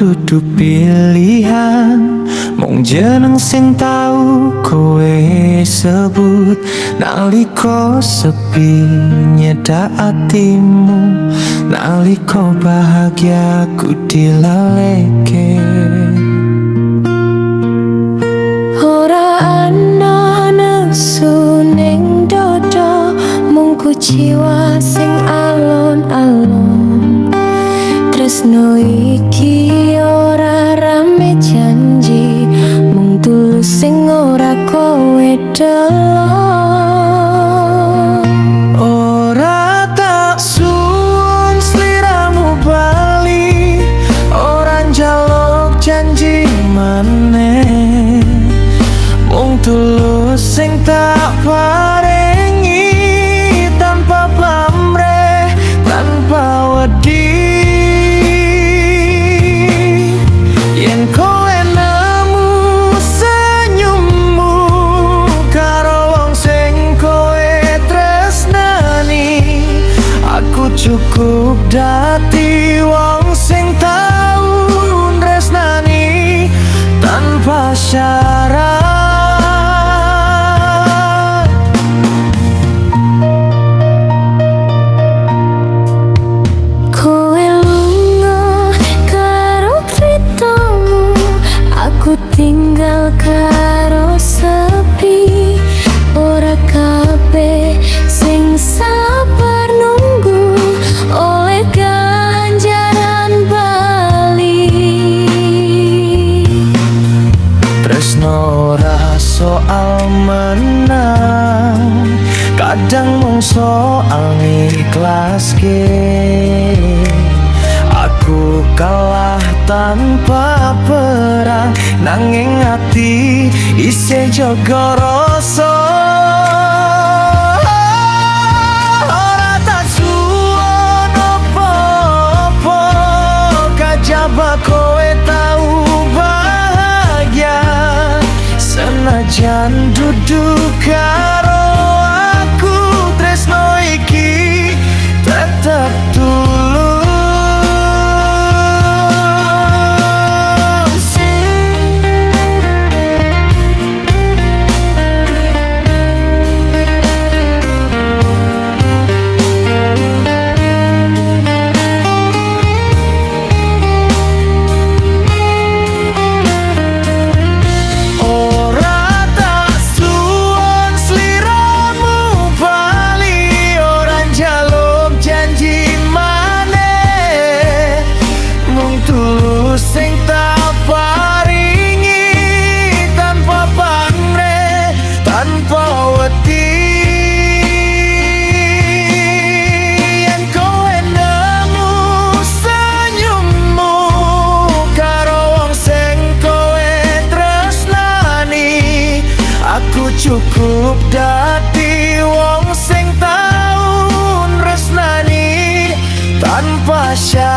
dudu pilihan. Mung jeneng sing tau kowe sebut Naliko sepi nyedak hatimu. Naliko bahagia ku dilaleke Ora ana nesu ning dodo mung ku jiwa sing delok Ora tak suwun sliramu bali Ora njaluk janji maneh. Mung tulus sing tak parengi Aku cukup dati wong sing tau tresnani Tanpa syarat. Kowe lunga karo kritamu Aku tinggal karo sepi. Ora kabeh ora soal menang Kadang mung soal ngiklaske Aku kalah tanpa perang Nanging hati isi jaga rasa duduk tulus sing tak paringi Tanpa pamrih, tanpa wedi. Yen kowe nemu senyummu Karo wong sing kowe tresnani Aku cukup dati wong sing tau tresnani Tanpa syarat